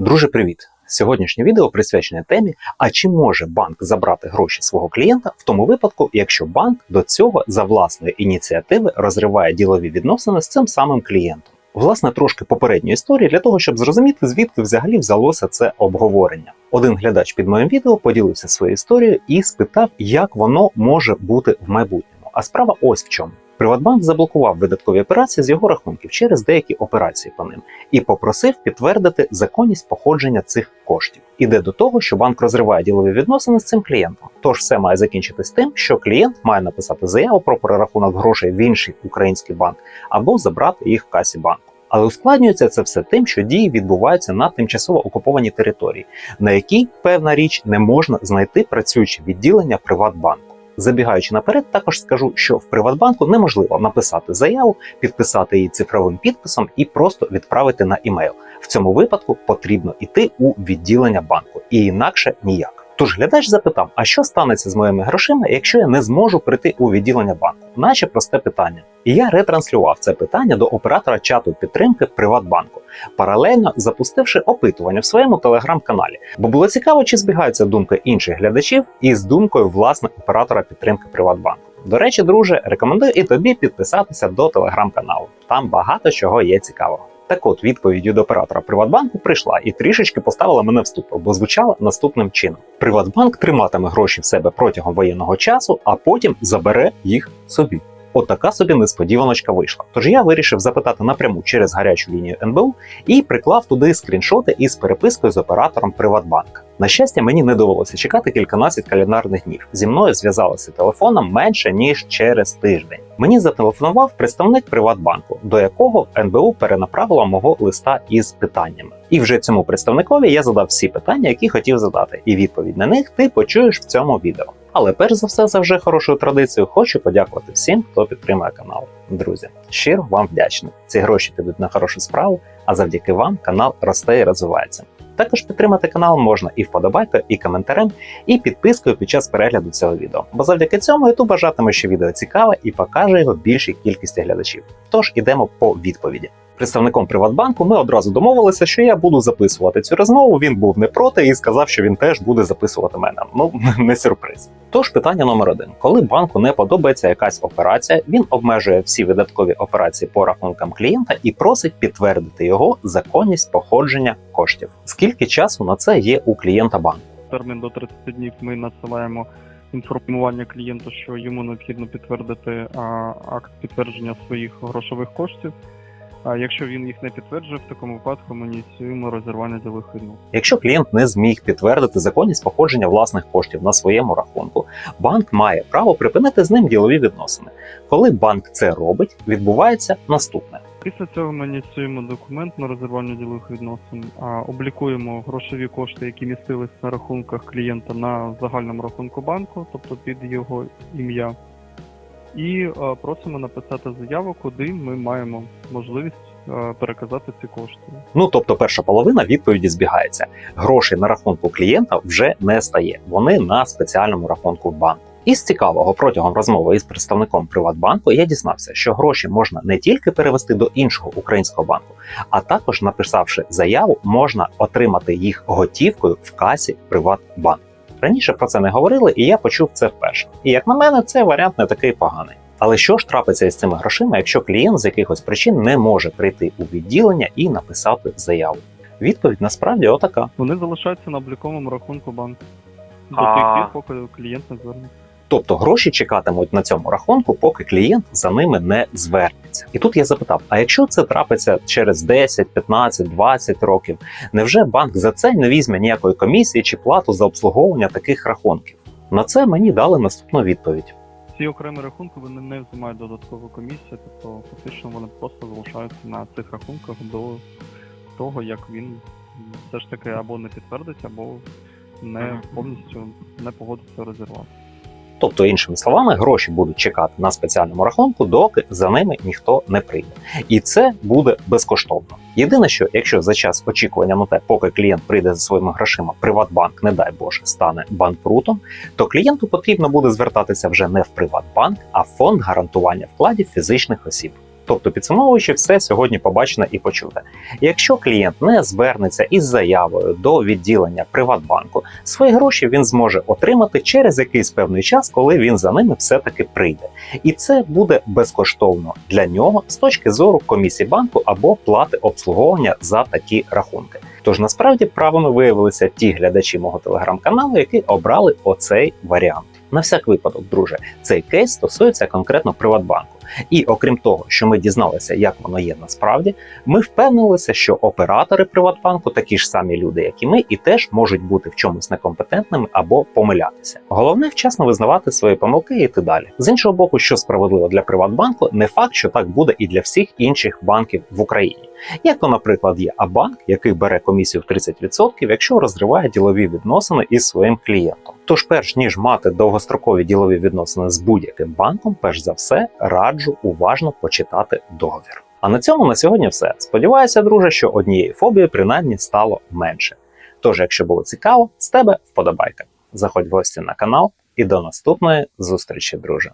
Друже, привіт! Сьогоднішнє відео присвячене темі: а чи може банк забрати гроші свого клієнта в тому випадку, якщо банк до цього за власної ініціативи розриває ділові відносини з цим самим клієнтом? Власне, трошки попередньої історії для того, щоб зрозуміти, звідки взагалі взялося це обговорення. Один глядач під моїм відео поділився своєю історією і спитав, як воно може бути в майбутньому. А справа ось в чому. Приватбанк заблокував видаткові операції з його рахунків через деякі операції по ним і попросив підтвердити законність походження цих коштів. Іде до того, що банк розриває ділові відносини з цим клієнтом. Тож все має закінчитись тим, що клієнт має написати заяву про перерахунок грошей в інший український банк або забрати їх в касі банку. Але ускладнюється це все тим, що дії відбуваються на тимчасово окупованій території, на якій певна річ не можна знайти працююче відділення Приватбанку. Забігаючи наперед, також скажу, що в Приватбанку неможливо написати заяву, підписати її цифровим підписом і просто відправити на імейл. В цьому випадку потрібно йти у відділення банку, і інакше ніяк. Тож глядач запитав: а що станеться з моїми грошима, якщо я не зможу прийти у відділення банку? Наче просте питання. І я ретранслював це питання до оператора чату підтримки Приватбанку, паралельно запустивши опитування в своєму телеграм-каналі. Бо було цікаво, чи збігаються думки інших глядачів із думкою власне оператора підтримки Приватбанку. До речі, друже, рекомендую і тобі підписатися до телеграм-каналу. Там багато чого є цікавого. Так от відповідь від оператора Приватбанку прийшла і трішечки поставила мене в ступор, бо звучала наступним чином: Приватбанк триматиме гроші в себе протягом воєнного часу, а потім забере їх собі. Отака собі несподіваночка вийшла. Тож я вирішив запитати напряму через гарячу лінію НБУ і приклав туди скріншоти із перепискою з оператором Приватбанка. На щастя, мені не довелося чекати кільканадцять календарних днів. Зі мною зв'язалися телефоном менше ніж через тиждень. Мені зателефонував представник Приватбанку, до якого НБУ перенаправила мого листа із питаннями. І вже цьому представникові я задав всі питання, які хотів задати, і відповідь на них ти почуєш в цьому відео. Але перш за все, за вже хорошою традицією, хочу подякувати всім, хто підтримує канал. Друзі, щиро вам вдячний. Ці гроші підуть на хорошу справу, а завдяки вам канал росте і розвивається. Також підтримати канал можна і вподобайкою, і коментарем, і підпискою під час перегляду цього відео. Бо завдяки цьому YouTube бажатиме, що відео цікаве і покаже його більшій кількості глядачів. Тож ідемо по відповіді. Представником Приватбанку ми одразу домовилися, що я буду записувати цю розмову. Він був не проти і сказав, що він теж буде записувати мене. Ну не сюрприз. Тож питання номер один: коли банку не подобається якась операція, він обмежує всі видаткові операції по рахункам клієнта і просить підтвердити його законність походження коштів. Скільки часу на це є у клієнта банку? термін до 30 днів ми надсилаємо інформування клієнту, що йому необхідно підтвердити а, акт підтвердження своїх грошових коштів. А якщо він їх не підтверджує, в такому випадку ми ініціюємо розірвання ділових відносин. Якщо клієнт не зміг підтвердити законність походження власних коштів на своєму рахунку, банк має право припинити з ним ділові відносини. Коли банк це робить, відбувається наступне. Після цього ми ініціюємо документ на розірвання ділових відносин, а, облікуємо грошові кошти, які містились на рахунках клієнта на загальному рахунку банку, тобто під його ім'я, і просимо написати заяву, куди ми маємо можливість переказати ці кошти. Ну тобто, перша половина відповіді збігається. Грошей на рахунку клієнта вже не стає. Вони на спеціальному рахунку в банку. Із цікавого протягом розмови із представником Приватбанку я дізнався, що гроші можна не тільки перевести до іншого українського банку, а також, написавши заяву, можна отримати їх готівкою в касі Приватбанку. Раніше про це не говорили, і я почув це вперше. І як на мене, це варіант не такий поганий. Але що ж трапиться із цими грошима, якщо клієнт з якихось причин не може прийти у відділення і написати заяву? Відповідь насправді отака. Вони залишаються на обліковому рахунку банку до тих пір, поки клієнт не звернеться. Тобто гроші чекатимуть на цьому рахунку, поки клієнт за ними не звернеться. І тут я запитав: а якщо це трапиться через 10, 15, 20 років, невже банк за це не візьме ніякої комісії чи плату за обслуговування таких рахунків? На це мені дали наступну відповідь. Ці окремі рахунки вони не взимають додаткову комісію, тобто фактично вони просто залишаються на цих рахунках до того, як він все ж таки або не підтвердить, або не повністю не погодиться розірвати. Тобто, іншими словами, гроші будуть чекати на спеціальному рахунку, доки за ними ніхто не прийде. І це буде безкоштовно. Єдине, що якщо за час очікування на те, поки клієнт прийде за своїми грошима, Приватбанк, не дай Боже, стане банкрутом, то клієнту потрібно буде звертатися вже не в Приватбанк, а в фонд гарантування вкладів фізичних осіб. Тобто, підсумовуючи все сьогодні побачене і почуте. Якщо клієнт не звернеться із заявою до відділення Приватбанку, свої гроші він зможе отримати через якийсь певний час, коли він за ними все-таки прийде. І це буде безкоштовно для нього з точки зору комісії банку або плати обслуговування за такі рахунки. Тож насправді правими виявилися ті глядачі мого телеграм-каналу, які обрали оцей варіант. На всяк випадок, друже, цей кейс стосується конкретно Приватбанку. І окрім того, що ми дізналися, як воно є насправді, ми впевнилися, що оператори Приватбанку такі ж самі люди, як і ми, і теж можуть бути в чомусь некомпетентними або помилятися. Головне вчасно визнавати свої помилки і йти далі. З іншого боку, що справедливо для Приватбанку, не факт, що так буде і для всіх інших банків в Україні. Як то, наприклад, є Абанк, який бере комісію в 30%, якщо розриває ділові відносини із своїм клієнтом. Тож, перш ніж мати довгострокові ділові відносини з будь-яким банком, перш за все раджу уважно почитати договір. А на цьому на сьогодні все. Сподіваюся, друже, що однієї фобії принаймні стало менше. Тож, якщо було цікаво, з тебе вподобайка. Заходь в гості на канал і до наступної зустрічі, друже.